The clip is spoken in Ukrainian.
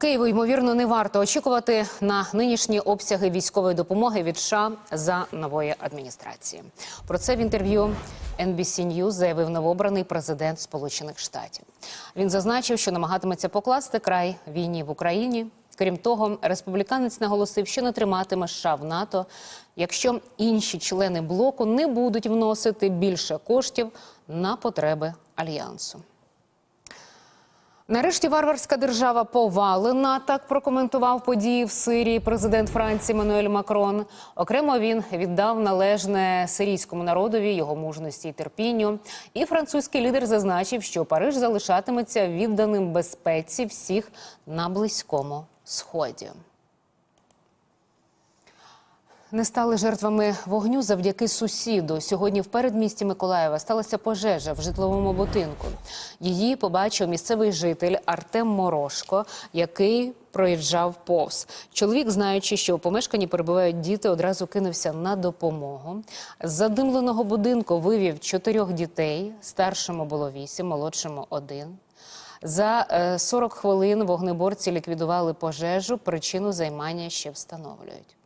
Києву ймовірно не варто очікувати на нинішні обсяги військової допомоги від США за нової адміністрації. Про це в інтерв'ю NBC News заявив новообраний президент Сполучених Штатів. Він зазначив, що намагатиметься покласти край війні в Україні. Крім того, республіканець наголосив, що не триматиме США в НАТО, якщо інші члени блоку не будуть вносити більше коштів на потреби альянсу. Нарешті варварська держава повалена. Так прокоментував події в Сирії президент Франції Мануель Макрон. Окремо він віддав належне сирійському народові його мужності і терпінню. І французький лідер зазначив, що Париж залишатиметься відданим безпеці всіх на близькому сході. Не стали жертвами вогню завдяки сусіду. Сьогодні в передмісті Миколаєва сталася пожежа в житловому будинку. Її побачив місцевий житель Артем Морошко, який проїжджав повз. Чоловік, знаючи, що у помешканні перебувають діти, одразу кинувся на допомогу. З задимленого будинку вивів чотирьох дітей. Старшому було вісім, молодшому один. За е, 40 хвилин вогнеборці ліквідували пожежу. Причину займання ще встановлюють.